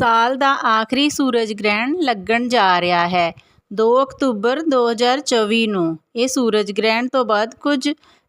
ਸਾਲ ਦਾ ਆਖਰੀ ਸੂਰਜ ਗ੍ਰਹਿਣ ਲੱਗਣ ਜਾ ਰਿਹਾ ਹੈ। 2 ਅਕਤੂਬਰ 2024 ਨੂੰ ਇਹ ਸੂਰਜ ਗ੍ਰਹਿਣ ਤੋਂ ਬਾਅਦ ਕੁਝ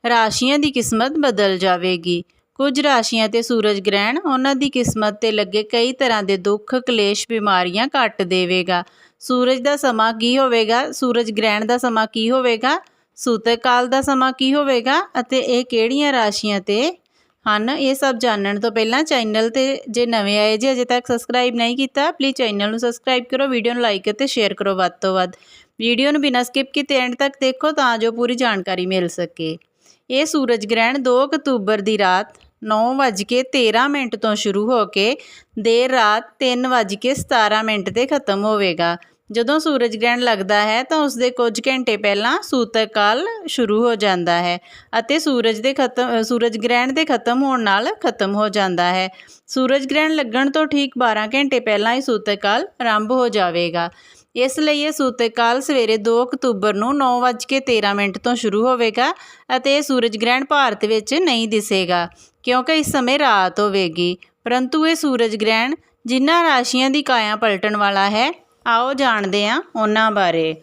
ਰਾਸ਼ੀਆਂ ਦੀ ਕਿਸਮਤ ਬਦਲ ਜਾਵੇਗੀ। ਕੁਝ ਰਾਸ਼ੀਆਂ ਤੇ ਸੂਰਜ ਗ੍ਰਹਿਣ ਉਹਨਾਂ ਦੀ ਕਿਸਮਤ ਤੇ ਲੱਗੇ ਕਈ ਤਰ੍ਹਾਂ ਦੇ ਦੁੱਖ, ਕਲੇਸ਼, ਬਿਮਾਰੀਆਂ ਕੱਟ ਦੇਵੇਗਾ। ਸੂਰਜ ਦਾ ਸਮਾਂ ਕੀ ਹੋਵੇਗਾ? ਸੂਰਜ ਗ੍ਰਹਿਣ ਦਾ ਸਮਾਂ ਕੀ ਹੋਵੇਗਾ? ਸੂਤਕ ਕਾਲ ਦਾ ਸਮਾਂ ਕੀ ਹੋਵੇਗਾ? ਅਤੇ ਇਹ ਕਿਹੜੀਆਂ ਰਾਸ਼ੀਆਂ ਤੇ ਹਨ, ਇਹ ਸਭ ਜਾਣਨ ਤੋਂ ਪਹਿਲਾਂ ਚੈਨਲ ਤੇ ਜੇ ਨਵੇਂ ਆਏ ਜੇ ਅਜੇ ਤੱਕ ਸਬਸਕ੍ਰਾਈਬ ਨਹੀਂ ਕੀਤਾ ਪਲੀਜ਼ ਚੈਨਲ ਨੂੰ ਸਬਸਕ੍ਰਾਈਬ ਕਰੋ ਵੀਡੀਓ ਨੂੰ ਲਾਈਕ ਅਤੇ ਸ਼ੇਅਰ ਕਰੋ ਵੱਧ ਤੋਂ ਵੱਧ। ਵੀਡੀਓ ਨੂੰ ਬਿਨਾਂ ਸਕਿਪ ਕੀਤੇ ਐਂਡ ਤੱਕ ਦੇਖੋ ਤਾਂ ਜੋ ਪੂਰੀ ਜਾਣਕਾਰੀ ਮਿਲ ਸਕੇ। ਇਹ ਸੂਰਜ ਗ੍ਰਹਿਣ 2 ਅਕਤੂਬਰ ਦੀ ਰਾਤ 9:13 ਮਿੰਟ ਤੋਂ ਸ਼ੁਰੂ ਹੋ ਕੇ ਦੇਰ ਰਾਤ 3:17 ਮਿੰਟ ਤੇ ਖਤਮ ਹੋਵੇਗਾ। ਜਦੋਂ ਸੂਰਜ ਗ੍ਰਹਿਣ ਲੱਗਦਾ ਹੈ ਤਾਂ ਉਸ ਦੇ ਕੁਝ ਘੰਟੇ ਪਹਿਲਾਂ ਸੂਤਕ ਕਾਲ ਸ਼ੁਰੂ ਹੋ ਜਾਂਦਾ ਹੈ ਅਤੇ ਸੂਰਜ ਦੇ ਖਤਮ ਸੂਰਜ ਗ੍ਰਹਿਣ ਦੇ ਖਤਮ ਹੋਣ ਨਾਲ ਖਤਮ ਹੋ ਜਾਂਦਾ ਹੈ। ਸੂਰਜ ਗ੍ਰਹਿਣ ਲੱਗਣ ਤੋਂ ਠੀਕ 12 ਘੰਟੇ ਪਹਿਲਾਂ ਹੀ ਸੂਤਕ ਕਾਲ ਆਰੰਭ ਹੋ ਜਾਵੇਗਾ। ਇਸ ਲਈ ਇਹ ਸੂਤਕ ਕਾਲ ਸਵੇਰੇ 2 ਅਕਤੂਬਰ ਨੂੰ 9:13 ਮਿੰਟ ਤੋਂ ਸ਼ੁਰੂ ਹੋਵੇਗਾ ਅਤੇ ਇਹ ਸੂਰਜ ਗ੍ਰਹਿਣ ਭਾਰਤ ਵਿੱਚ ਨਹੀਂ ਦਿਸੇਗਾ, ਕਿਉਂਕਿ ਇਸ ਸਮੇਂ ਰਾਤ ਹੋਵੇਗੀ। ਪਰੰਤੂ ਇਹ ਸੂਰਜ ਗ੍ਰਹਿਣ ਜਿਨ੍ਹਾਂ ਰਾਸ਼ੀਆਂ ਦੀ ਕਾਇਆ ਪਲਟਣ ਵਾਲਾ ਹੈ ਆਓ ਜਾਣਦੇ ਹਾਂ ਉਹਨਾਂ ਬਾਰੇ।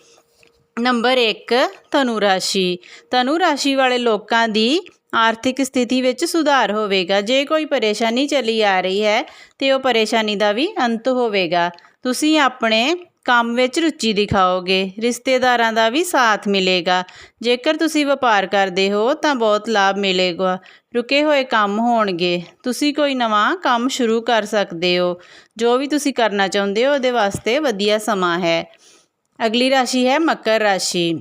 ਨੰਬਰ 1 ਧਨੂ ਰਾਸ਼ੀ। ਧਨੂ ਰਾਸ਼ੀ ਵਾਲੇ ਲੋਕਾਂ ਦੀ ਆਰਥਿਕ ਸਥਿਤੀ ਵਿੱਚ ਸੁਧਾਰ ਹੋਵੇਗਾ। ਜੇ ਕੋਈ ਪਰੇਸ਼ਾਨੀ ਚੱਲੀ ਆ ਰਹੀ ਹੈ ਤੇ ਉਹ ਪਰੇਸ਼ਾਨੀ ਦਾ ਵੀ ਅੰਤ ਹੋਵੇਗਾ। ਤੁਸੀਂ ਆਪਣੇ ਕੰਮ ਵਿੱਚ ਰੁਚੀ ਦਿਖਾਓਗੇ, ਰਿਸ਼ਤੇਦਾਰਾਂ ਦਾ ਵੀ ਸਾਥ ਮਿਲੇਗਾ। ਜੇਕਰ ਤੁਸੀਂ ਵਪਾਰ ਕਰਦੇ ਹੋ, ਤਾਂ ਬਹੁਤ ਲਾਭ ਮਿਲੇਗਾ। ਰੁਕੇ ਹੋਏ ਕੰਮ ਹੋਣਗੇ। ਤੁਸੀਂ ਕੋਈ ਨਵਾਂ ਕੰਮ ਸ਼ੁਰੂ ਕਰ ਸਕਦੇ ਹੋ। ਜੋ ਵੀ ਤੁਸੀਂ ਕਰਨਾ ਚਾਹੁੰਦੇ ਹੋ, ਉਹਦੇ ਵਾਸਤੇ ਵਧੀਆ ਸਮਾਂ ਹੈ। ਅਗਲੀ ਰਾਸ਼ੀ ਹੈ ਮਕਰ ਰਾਸ਼ੀ।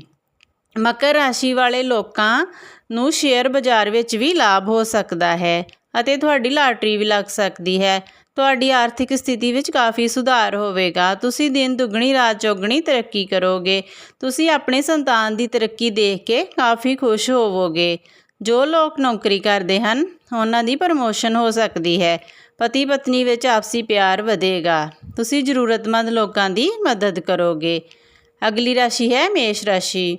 ਮਕਰ ਰਾਸ਼ੀ ਵਾਲੇ ਲੋਕਾਂ ਨੂੰ ਸ਼ੇਅਰ ਬਾਜ਼ਾਰ ਵਿੱਚ ਵੀ ਲਾਭ ਹੋ ਸਕਦਾ ਹੈ ਅਤੇ ਤੁਹਾਡੀ ਲਾਟਰੀ ਵੀ ਲੱਗ ਸਕਦੀ ਹੈ। ਤੁਹਾਡੀ ਆਰਥਿਕ ਸਥਿਤੀ ਵਿੱਚ ਕਾਫੀ ਸੁਧਾਰ ਹੋਵੇਗਾ। ਤੁਸੀਂ ਦਿਨ ਦੁੱਗਣੀ, ਰਾਤ ਚੌਗਣੀ ਤਰੱਕੀ ਕਰੋਗੇ। ਤੁਸੀਂ ਆਪਣੇ ਸੰਤਾਨ ਦੀ ਤਰੱਕੀ ਦੇਖ ਕੇ ਕਾਫੀ ਖੁਸ਼ ਹੋਵੋਗੇ। ਜੋ ਲੋਕ ਨੌਕਰੀ ਕਰਦੇ ਹਨ, ਉਹਨਾਂ ਦੀ ਪ੍ਰਮੋਸ਼ਨ ਹੋ ਸਕਦੀ ਹੈ। ਪਤੀ ਪਤਨੀ ਵਿੱਚ ਆਪਸੀ ਪਿਆਰ ਵਧੇਗਾ। ਤੁਸੀਂ ਜ਼ਰੂਰਤਮੰਦ ਲੋਕਾਂ ਦੀ ਮਦਦ ਕਰੋਗੇ। ਅਗਲੀ ਰਾਸ਼ੀ ਹੈ ਮੇਸ਼ ਰਾਸ਼ੀ।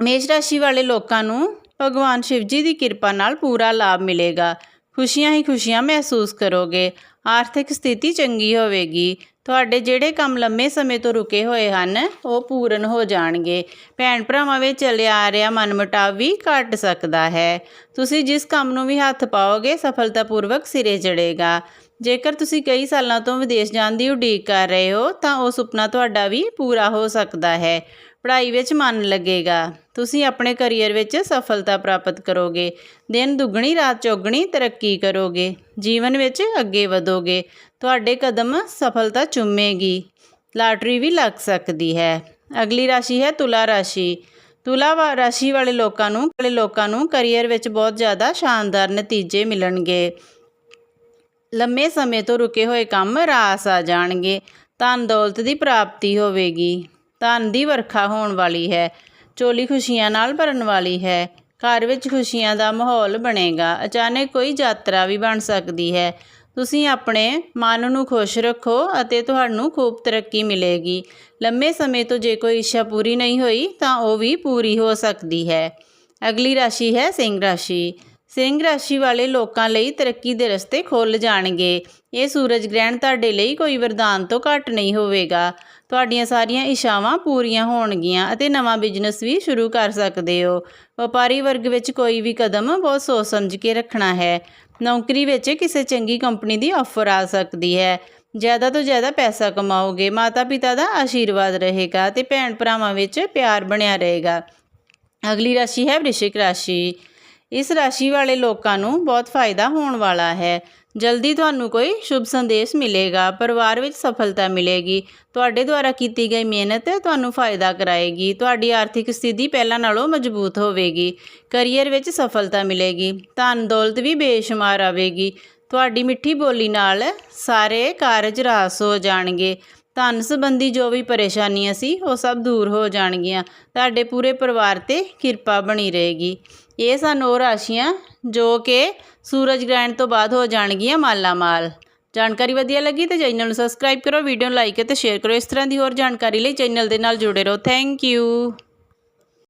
ਮੇਸ਼ ਰਾਸ਼ੀ ਵਾਲੇ ਲੋਕਾਂ ਨੂੰ ਭਗਵਾਨ ਸ਼ਿਵ ਜੀ ਦੀ ਕਿਰਪਾ ਨਾਲ ਪੂਰਾ ਲਾਭ ਮਿਲੇਗਾ। ਖੁਸ਼ੀਆਂ ਹੀ ਖੁਸ਼ੀਆਂ ਮਹਿਸੂਸ ਕਰੋਗੇ। ਆਰਥਿਕ ਸਥਿਤੀ ਚੰਗੀ ਹੋਵੇਗੀ। ਤੁਹਾਡੇ ਜਿਹੜੇ ਕੰਮ ਲੰਮੇ ਸਮੇਂ ਤੋਂ ਰੁਕੇ ਹੋਏ ਹਨ, ਉਹ ਪੂਰਨ ਹੋ ਜਾਣਗੇ। ਭੈਣ ਭਰਾਵਾਂ ਵਿੱਚ ਚੱਲਿਆ ਆ ਰਿਹਾ ਮਨਮਟਾਵ ਵੀ ਘਟ ਸਕਦਾ ਹੈ। ਤੁਸੀਂ ਜਿਸ ਕੰਮ ਨੂੰ ਵੀ ਹੱਥ ਪਾਓਗੇ, ਸਫਲਤਾਪੂਰਵਕ ਸਿਰੇ ਚੜੇਗਾ ਜੇਕਰ ਤੁਸੀਂ ਕਈ ਸਾਲਾਂ ਤੋਂ ਵਿਦੇਸ਼ ਜਾਣ ਦੀ ਉਡੀਕ ਕਰ ਰਹੇ ਹੋ, ਤਾਂ ਉਹ ਸੁਪਨਾ ਤੁਹਾਡਾ ਵੀ ਪੂਰਾ ਹੋ ਸਕਦਾ ਹੈ। ਪੜ੍ਹਾਈ ਵਿੱਚ ਮਨ ਲੱਗੇਗਾ। ਤੁਸੀਂ ਆਪਣੇ ਕੈਰੀਅਰ ਵਿੱਚ ਸਫਲਤਾ ਪ੍ਰਾਪਤ ਕਰੋਗੇ। ਦਿਨ ਦੁੱਗਣੀ, ਰਾਤ ਚੌਗਣੀ ਤਰੱਕੀ ਕਰੋਗੇ। ਜੀਵਨ ਵਿੱਚ ਅੱਗੇ ਵਧੋਗੇ। ਤੁਹਾਡੇ ਕਦਮ ਸਫਲਤਾ ਚੁੰਮੇਗੀ। ਲਾਟਰੀ ਵੀ ਲੱਗ ਸਕਦੀ ਹੈ। ਅਗਲੀ ਰਾਸ਼ੀ ਹੈ ਤੁਲਾ ਰਾਸ਼ੀ। ਤੁਲਾ ਰਾਸ਼ੀ ਵਾਲੇ ਲੋਕਾਂ ਨੂੰ ਵਾਲੇ ਲੋਕਾਂ ਨੂੰ ਕੈਰੀਅਰ ਵਿੱਚ ਬਹੁਤ ਜ਼ਿਆਦਾ ਸ਼ਾਨਦਾਰ ਨਤੀਜੇ ਮਿਲਣਗੇ। ਲੰਮੇ ਸਮੇਂ ਤੋਂ ਰੁਕੇ ਹੋਏ ਕੰਮ ਰਾਸ ਆ ਜਾਣਗੇ ਧਨ ਦੌਲਤ ਦੀ ਪ੍ਰਾਪਤੀ ਹੋਵੇਗੀ। ਧਨ ਦੀ ਵਰਖਾ ਹੋਣ ਵਾਲੀ ਹੈ, ਚੋਲੀ ਖੁਸ਼ੀਆਂ ਨਾਲ ਭਰਨ ਵਾਲੀ ਹੈ, ਘਰ ਵਿੱਚ ਖੁਸ਼ੀਆਂ ਦਾ ਮਾਹੌਲ ਬਣੇਗਾ, ਅਚਾਨਕ ਕੋਈ ਯਾਤਰਾ ਵੀ ਬਣ ਸਕਦੀ ਹੈ। ਤੁਸੀਂ ਆਪਣੇ ਮਨ ਨੂੰ ਖੁਸ਼ ਰੱਖੋ ਅਤੇ ਤੁਹਾਨੂੰ ਖੂਬ ਤਰੱਕੀ ਮਿਲੇਗੀ। ਲੰਮੇ ਸਮੇਂ ਤੋਂ ਜੇ ਕੋਈ ਇੱਛਾ ਪੂਰੀ ਨਹੀਂ ਹੋਈ, ਤਾਂ ਉਹ ਵੀ ਪੂਰੀ ਹੋ ਸਕਦੀ ਹੈ। ਅਗਲੀ ਰਾਸ਼ੀ ਹੈ ਸਿੰਘ ਰਾਸ਼ੀ। ਸਿੰਘ ਰਾਸ਼ੀ ਵਾਲੇ ਲੋਕਾਂ ਲਈ ਤਰੱਕੀ ਦੇ ਰਸਤੇ ਖੁੱਲ ਜਾਣਗੇ। ਇਹ ਸੂਰਜ ਗ੍ਰਹਿਣ ਤੁਹਾਡੇ ਲਈ ਕੋਈ ਵਰਦਾਨ ਤੋਂ ਘੱਟ ਨਹੀਂ ਹੋਵੇਗਾ। ਤੁਹਾਡੀਆਂ ਸਾਰੀਆਂ ਇਸ਼ਾਵਾਂ ਪੂਰੀਆਂ ਹੋਣਗੀਆਂ ਅਤੇ ਨਵਾਂ ਬਿਜ਼ਨਸ ਵੀ ਸ਼ੁਰੂ ਕਰ ਸਕਦੇ ਹੋ। ਵਪਾਰੀ ਵਰਗ ਵਿੱਚ ਕੋਈ ਵੀ ਕਦਮ ਬਹੁਤ ਸੋਚ ਸਮਝ ਕੇ ਰੱਖਣਾ ਹੈ। ਨੌਕਰੀ ਵਿੱਚ ਕਿਸੇ ਚੰਗੀ ਕੰਪਨੀ ਦੀ ਆਫਰ ਆ ਸਕਦੀ ਹੈ। ਜ਼ਿਆਦਾ ਤੋਂ ਜ਼ਿਆਦਾ ਪੈਸਾ ਕਮਾਓਗੇ ਮਾਤਾ ਪਿਤਾ ਦਾ ਆਸ਼ੀਰਵਾਦ ਰਹੇਗਾ ਤੇ ਭੈਣ ਭਰਾਵਾਂ ਵਿੱਚ ਪਿਆਰ ਬਣਿਆ ਰਹੇਗਾ। ਅਗਲੀ ਰਾਸ਼ੀ ਹੈ, ਵ੍ਰਿਸ਼ਿਕ ਰਾਸ਼ੀ। ਇਸ ਰਾਸ਼ੀ ਵਾਲੇ ਲੋਕਾਂ ਨੂੰ ਬਹੁਤ ਫਾਇਦਾ ਹੋਣ ਵਾਲਾ ਹੈ। ਜਲਦੀ ਤੁਹਾਨੂੰ ਕੋਈ ਸ਼ੁਭ ਸੰਦੇਸ਼ ਮਿਲੇਗਾ। ਪਰਿਵਾਰ ਵਿੱਚ ਸਫਲਤਾ ਮਿਲੇਗੀ। ਤੁਹਾਡੇ ਦੁਆਰਾ ਕੀਤੀ ਗਈ ਮਿਹਨਤ ਤੁਹਾਨੂੰ ਫਾਇਦਾ ਕਰਾਏਗੀ। ਤੁਹਾਡੀ ਆਰਥਿਕ ਸਥਿਤੀ ਪਹਿਲਾਂ ਨਾਲੋਂ ਮਜ਼ਬੂਤ ਹੋਵੇਗੀ। ਕੈਰੀਅਰ ਵਿੱਚ ਸਫਲਤਾ ਮਿਲੇਗੀ। ਧਨ ਦੌਲਤ ਵੀ ਬੇਸ਼ੁਮਾਰ ਆਵੇਗੀ। ਤੁਹਾਡੀ ਮਿੱਠੀ ਬੋਲੀ ਨਾਲ ਸਾਰੇ ਕਾਰਜ ਰਾਸ ਹੋ ਜਾਣਗੇ। ਧਨ ਸੰਬੰਧੀ ਜੋ ਵੀ ਪਰੇਸ਼ਾਨੀਆਂ ਸੀ, ਉਹ ਸਭ ਦੂਰ ਹੋ ਜਾਣਗੀਆਂ। ਤੁਹਾਡੇ ਪੂਰੇ ਪਰਿਵਾਰ ਤੇ ਕਿਰਪਾ ਬਣੀ ਰਹੇਗੀ। ਇਹ ਸਨ ਉਹ ਰਾਸ਼ੀਆਂ ਜੋ ਕਿ ਸੂਰਜ ਗ੍ਰਹਿਣ ਤੋਂ ਬਾਅਦ ਹੋ ਜਾਣਗੀਆਂ ਮਾਲਾ ਮਾਲ ਜਾਣਕਾਰੀ ਵਧੀਆ ਲੱਗੀ ਤੇ ਚੈਨਲ ਨੂੰ ਸਬਸਕ੍ਰਾਈਬ ਕਰੋ, ਵੀਡੀਓ ਨੂੰ ਲਾਈਕ ਅਤੇ ਸ਼ੇਅਰ ਕਰੋ। ਇਸ ਤਰ੍ਹਾਂ ਦੀ ਹੋਰ ਜਾਣਕਾਰੀ ਲਈ ਚੈਨਲ ਦੇ ਨਾਲ ਜੁੜੇ ਰਹੋ। Thank you.